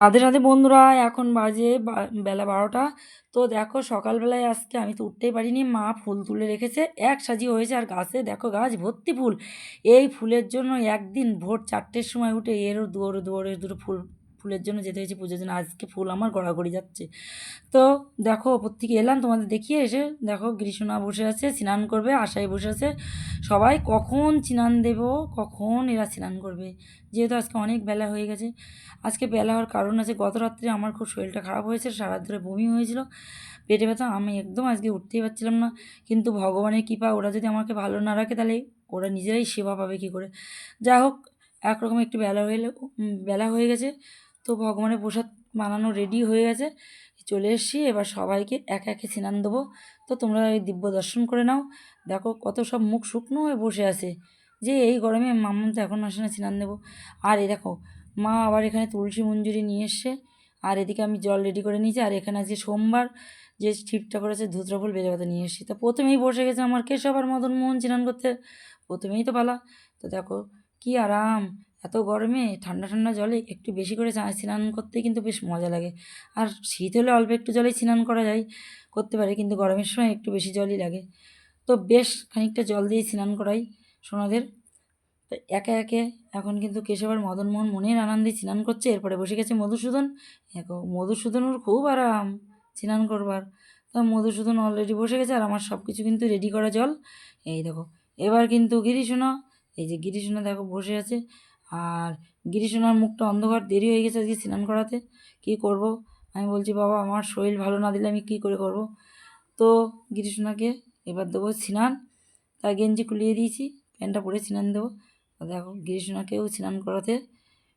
রাধে রাধে বন্ধুরা, এখন বাজে বেলা বারোটা। তো দেখো সকালবেলায় আজকে আমি তো উঠতেই পারিনি, মা ফুল তুলে রেখেছে এক সাজি হয়েছে আর গাছে দেখো গাছ ভর্তি ফুল। এই ফুলের জন্য একদিন ভোর চারটের সময় উঠে এরও দুয়ারে দুয়ারে দুটো ফুল ফুলের জন্য যেতে হয়েছে পুজোর জন্য। আজকে ফুল আমার গড়াগড়ি যাচ্ছে। তো দেখো, ওপর থেকে এলাম, তোমাদের দেখিয়ে এসে দেখো গ্রীষ্মা বসে আছে, স্নান করবে আশায় বসে আছে। সবাই কখন স্নান দেব, কখন এরা স্নান করবে? যেহেতু আজকে অনেক বেলা হয়ে গেছে। আজকে বেলা হওয়ার কারণ আছে, গত রাত্রে আমার খুব শরীরটা খারাপ হয়েছে, সারা ধরে বমি হয়েছিল। পেটে ব্যথা, আমি একদম আজকে উঠতেই পারছিলাম না। কিন্তু ভগবানের কৃপা, ওরা যদি আমাকে ভালো না রাখে, তাহলে ওরা নিজেরাই সেবা পাবে কী করে? যা হোক, একরকম একটু বেলা হয়ে বেলা হয়ে গেছে। তো ভগবানের প্রসাদ বানানো রেডি হয়ে গেছে। চলে এসেছি, এবার সবাইকে একে একে স্নান দেবো। তো তোমরা এই দিব্য দর্শন করে নাও। দেখো কত সব মুখ শুকনো হয়ে বসে আছে। যে এই গরমে মামন তো এখন আসে না, স্নান দেবো। আর এই দেখো, মা আবার এখানে তুলসী মঞ্জুরি নিয়ে এসছে। আর এদিকে আমি জল রেডি করে নিয়েছি। আর এখানে আজকে সোমবার যে ছিপটা করেছে ধুতরা ফুল বেলে নিয়ে এসেছি। তো প্রথমেই বসে গেছে আমার কেশব আর মদন মোহন স্নান করতে। প্রথমেই তো পালা। তো দেখো কি আরাম। এত গরমে ঠান্ডা ঠান্ডা জলে একটু বেশি করে স্নান করতে কিন্তু বেশ মজা লাগে। আর শীত হলে অল্প একটু জলেই স্নান করা যায়, করতে পারে, কিন্তু গরমের সময় একটু বেশি জলই লাগে। তো বেশ খানিকটা জল দিয়ে স্নান করাই সোনাদের। তো একে একে এখন কিন্তু কেশব আর মদনমোহন মনের আনন্দে স্নান করছে, এরপরে বসে গেছে মধুসূদন। দেখো মধুসূদনের খুব আরাম স্নান করবার। তো মধুসূদন অলরেডি বসে গেছে আর আমার সব কিছু কিন্তু রেডি করা জল। এই দেখো, এবার কিন্তু গিরিশোনা, এই যে গিরিশোনা দেখো বসে আছে। আর গিরিশোনার মুখটা অন্ধকার, দেরি হয়ে গেছে আজকে স্নান করাতে। কী করব? আমি বলছি, বাবা, আমার শরীর ভালো না দিলে আমি কী করে করব? তো গিরিশোনাকে এবার দেবো স্নান। তার গেঞ্জি খুলিয়ে দিয়েছি, প্যান্টটা পরে স্নান দেবো। তো দেখো, গিরিশোনাকেও স্নান করাতে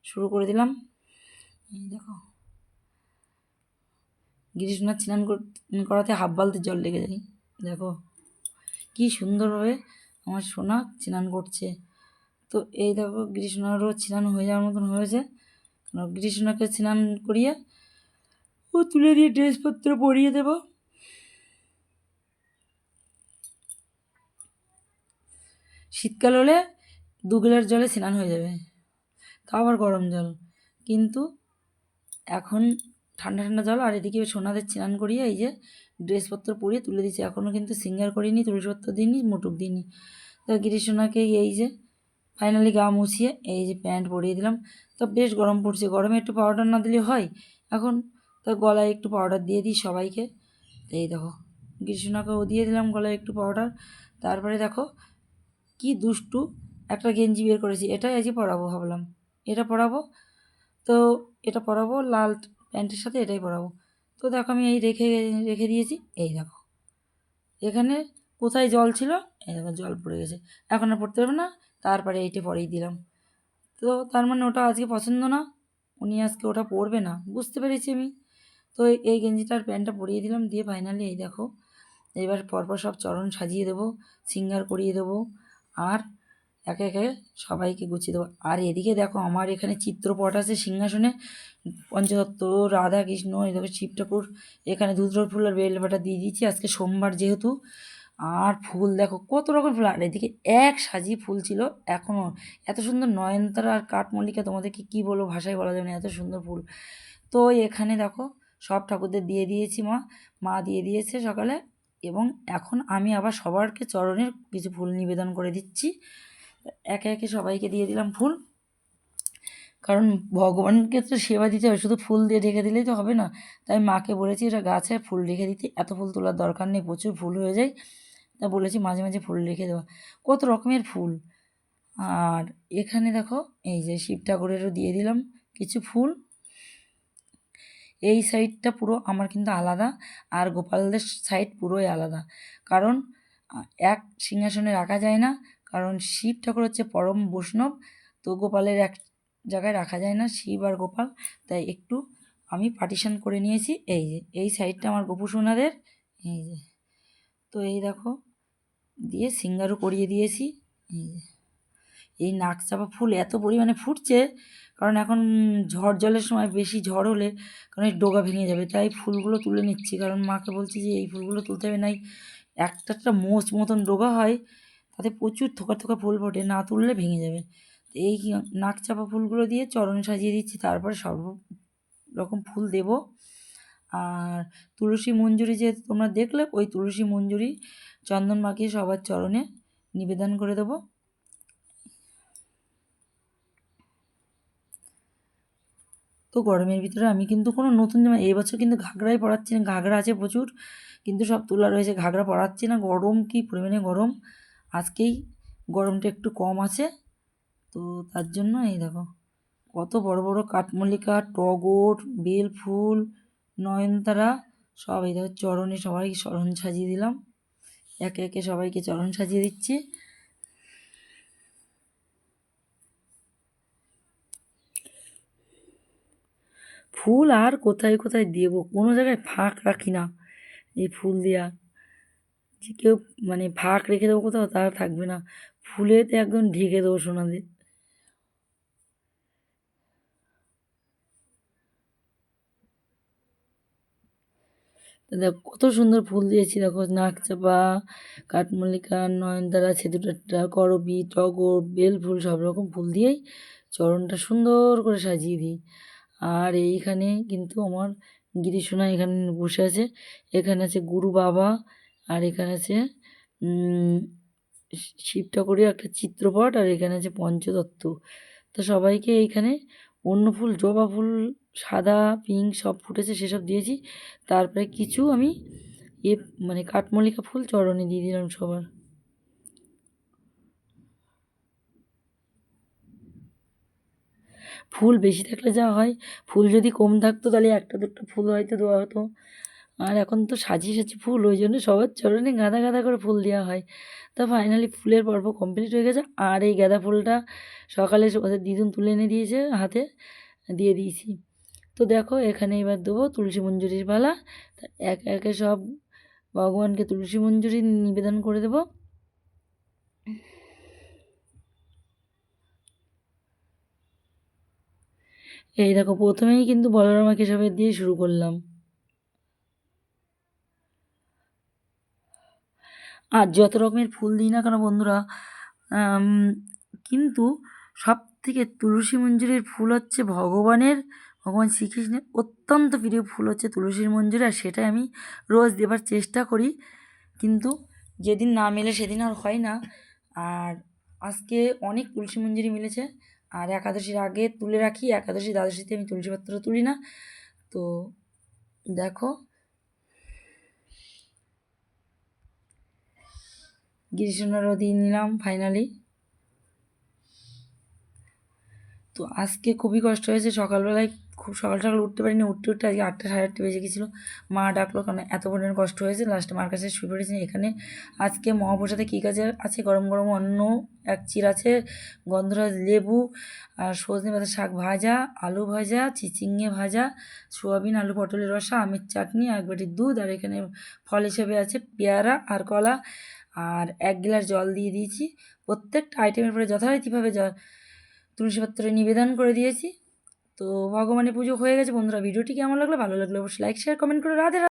শুরু করে দিলাম। এই দেখো। গিরিশোনার স্নান করাতে হাফ বালতি জল লেগে যায়। দেখো, কি সুন্দরভাবে আমার সোনা স্নান করছে। তো এই দেখো গিরিশোনারও স্নান হয়ে যাওয়ার মতন হয়েছে। গিরিশোনাকে স্নান করিয়ে ও তুলে দিয়ে ড্রেসপত্র পরিয়ে দেবো। শীতকাল হলে দু গ্লাস জলে স্নান হয়ে যাবে, তাও আবার গরম জল। কিন্তু এখন ঠান্ডা ঠান্ডা জল, আর এদিকে সোনাদের স্নান করিয়ে এই যে ড্রেসপত্র পরিয়ে তুলে দিচ্ছি এখনও কিন্তু সিঙ্গার করিনি, তুলসীপত্র দিইনি, মুটুক দিইনি। তো গিরিশোনাকে এই যে ফাইনালি গা মুছিয়ে এই যে প্যান্ট পরিয়ে দিলাম। তো বেশ গরম পড়ছে। গরমে একটু পাউডার না দিলে হয়? এখন তো গলায় একটু পাউডার দিয়ে দিই সবাইকে। এই দেখো গ্রীষ্মনাকেও দিয়ে দিলাম গলায় একটু পাউডার তারপরে দেখো, কি দুষ্টু একটা গেঞ্জি বের করেছি। এটাই আজকে পরাবো ভাবলাম। এটা পরাবো? তো এটা পরাবো, লাল প্যান্টের সাথে এটাই পরাবো। তো দেখো আমি এই রেখে রেখে দিয়েছি। এই দেখো, এখানে কোথায় জল ছিল? এই দেখো, জল পড়ে গেছে। এখন আর পড়তে পারবে না? তারপরে এইটা পরেই দিলাম। তো তার মানে ওটা আজকে পছন্দ না? উনি আজকে ওটা পরবে না? বুঝতে পেরেছি আমি। তো এই গেঞ্জিটার প্যান্টটা পরিয়ে দিলাম, দিয়ে ফাইনালি এই দেখো, এবার পরপর সব চরণ সাজিয়ে দেবো, সিঙ্গার করিয়ে দেবো, আর একে একে সবাইকে গুছিয়ে দেবো। আর এদিকে দেখো আমার এখানে চিত্রপট আছে সিংহাসনে, পঞ্চদত্ত রাধা কৃষ্ণ এই দেখো শিব ঠাকুর এখানে দুধর ফুল আর বেলপাটা দিয়ে দিয়েছি। আজকে সোমবার যেহেতু আর ফুল দেখো, কত রকম ফুল। আর এদিকে এক সাজি ফুল ছিল এখনও এত সুন্দর নয়নতারা আর কাঠমল্লিকা তোমাদেরকে কী বলব ভাষায় বলা যাবে না, এত সুন্দর ফুল। তো এখানে দেখো, সব ঠাকুরদের দিয়ে দিয়েছি মা। মা দিয়ে দিয়েছে সকালে এবং এখন আমি আবার সবারকে চরণের কিছু ফুল নিবেদন করে দিচ্ছি। একে একে সবাইকে দিয়ে দিলাম ফুল। কারণ ভগবানকে তো সেবা দিতে হবে, শুধু ফুল দিয়ে ঢেকে দিলেই তো হবে না। তাই মাকে বলেছি, এটা গাছে ফুল রেখে দিতে, এত ফুল তোলার দরকার নেই, প্রচুর ফুল হয়ে যায়। তা বলেছি, মাঝে মাঝে ফুল রেখে দেওয়া কত রকমের ফুল। আর এখানে দেখো, এই যে শিব ঠাকুরেরও দিয়ে দিলাম কিছু ফুল। এই সাইডটা পুরো আমার কিন্তু আলাদা, আর গোপালদের সাইড পুরোই আলাদা। কারণ, এক সিংহাসনে রাখা যায় না, কারণ শিব ঠাকুর হচ্ছে পরম বৈষ্ণব, তো গোপালের এক জায়গায় রাখা যায় না, শিব আর গোপাল। তাই একটু আমি পার্টিশন করে নিয়েছি। এই যে, এই সাইডটা আমার গোপু সোনাদের এই যে, তো এই দেখো দিয়ে সিঙ্গারও করিয়ে দিয়েছি। এই নাক চাপা ফুল এত পরিমাণে ফুটছে, কারণ এখন ঝড় জলের সময় বেশি ঝড় হলে কারণ এই ডোগা ভেঙে যাবে। তাই ফুলগুলো তুলে নিচ্ছি, কারণ মাকে বলছি যে এই ফুলগুলো তুলতে হবে। নাই, একটা একটা মোচ মতন ডোগা হয়, তাতে প্রচুর থোকা থোকা ফুল ফোটে, না তুললে ভেঙে যাবে। এই নাক চাপা ফুলগুলো দিয়ে চরণ সাজিয়ে দিচ্ছি, তারপরে সর্ব রকম ফুল দেব। আর তুলসী মঞ্জুরি যে তোমরা দেখলে, ওই তুলসী মঞ্জুরি চন্দন মাখিয়ে সবার চরণে নিবেদন করে দেবো। তো গরমের ভিতরে আমি কিন্তু কোনো নতুন জামা এই বছর কিন্তু ঘাগরাই পরাচ্ছি না, ঘাগরা আছে প্রচুর, কিন্তু সব তোলা রয়েছে, ঘাগরা পরাচ্ছি না, গরম কি পরিমাণে গরম, আজকেই গরমটা একটু কম আছে, তো তার জন্য এই দেখো, কত বড় বড় কাঠমল্লিকা, টগর, বেল ফুল নয়নতারা সব দেখো চরণে সবাই চরণ সাজিয়ে দিলাম। একে একে সবাইকে চরণ সাজিয়ে দিচ্ছি। ফুল আর কোথায় কোথায় দেব? কোনো জায়গায় ফাঁক রাখি না এই ফুল দেওয়া যে কেউ মানে ফাঁক রেখে দেবো কোথাও তারা থাকবে না। ফুলেতে একদম ঢেকে দেবো সোনাদের। কত সুন্দর ফুল দিয়েছি, দেখো নাকচাপা কাঠমল্লিকা, নয়নতারা সেতুটা করবি, টগর বেল ফুল সব রকম ফুল দিয়েই চরণটা সুন্দর করে সাজিয়ে দিই। আর এইখানে কিন্তু আমার গিরিশোনা এখানে বসে আছে, এখানে আছে গুরু বাবা, আর এখানে আছে শিব ঠাকুরের একটা চিত্রপট, আর এখানে আছে পঞ্চতত্ত্ব। তো সবাইকে এইখানে অন্য ফুল, জবা ফুল, সাদা পিঙ্ক সব ফুটেছে, সেসব দিয়েছি। তারপরে কিছু আমি এ মানে কাঠমল্লিকা ফুল চরণে দিয়ে দিলাম সবার। ফুল বেশি থাকলে যা হয়, ফুল যদি কম থাকতো তাহলে একটা দুটো ফুল হয়তো দেওয়া হতো। আর এখন তো সাজিয়ে সাজিয়ে ফুল, ওই জন্য সবার চরণে গাঁদা গাঁদা করে ফুল দেওয়া হয়। তো ফাইনালি ফুলের পর্ব কমপ্লিট হয়ে গেছে, আর এই গাঁদা ফুলটা সকালে ওদের দিদুন তুলে এনে দিয়েছে হাতে, দিয়ে দিয়েছি। তো দেখো, এখানে এবার দেবো তুলসী মঞ্জুরির পালা এক একে সব ভগবানকে তুলসী মঞ্জুরি নিবেদন করে দেবো। এই দেখো, প্রথমেই কিন্তু বলরামা কেশবের দিয়ে শুরু করলাম। আর যত রকমের ফুল দিই না কেন বন্ধুরা কিন্তু সব থেকে তুলসী মঞ্জুরির ফুল হচ্ছে ভগবানের, ভগবান শ্রীকৃষ্ণের অত্যন্ত প্রিয় ফুল হচ্ছে তুলসীর মঞ্জুরি আর সেটাই আমি রোজ দেবার চেষ্টা করি। কিন্তু যেদিন না মেলে সেদিন আর হয় না। আর আজকে অনেক তুলসী মঞ্জুরি মিলেছে। আর একাদশীর আগে তুলে রাখি, একাদশী দ্বাদশীতে আমি তুলসীপত্র তুলি না। তো দেখো গ্রীষ্মনারও দিয়ে নিলাম ফাইনালি তো আজকে খুবই কষ্ট হয়েছে। সকালবেলায় খুব, সকাল সকাল উঠতে পারিনি। উঠতে উঠতে আজকে আটটা, সাড়ে আটটা বেজে গেছিল। মা ডাকলো, কারণ এত পরিমাণ কষ্ট হয়েছে। লাস্টে মার কাছে শুয়ে পড়েছি এখানে। আজকে মহাপ্রসাদে কী কাজে আছে? গরম গরম অন্ন, এক চির আছে, গন্ধরাজ লেবু, আর সজনে পাতা শাক ভাজা, আলু ভাজা, চিচিঙ্গে ভাজা, সোয়াবিন, আলু পটলের রসা, আমের চাটনি, এক বাটি দুধ, আর এখানে ফল হিসেবে আছে পেয়ারা আর কলা। আর এক গ্লাস জল দিয়ে দিয়েছি। প্রত্যেকটা আইটেমের পরে যথারীতিভাবে তুলসীপত্রে নিবেদন করে দিয়েছি। তো ভগবানের পুজো হয়ে গেছে বন্ধুরা। ভিডিওটি কেমন লাগল? ভালো লাগল অবশ্যই লাইক শেয়ার কমেন্ট করে রাধে।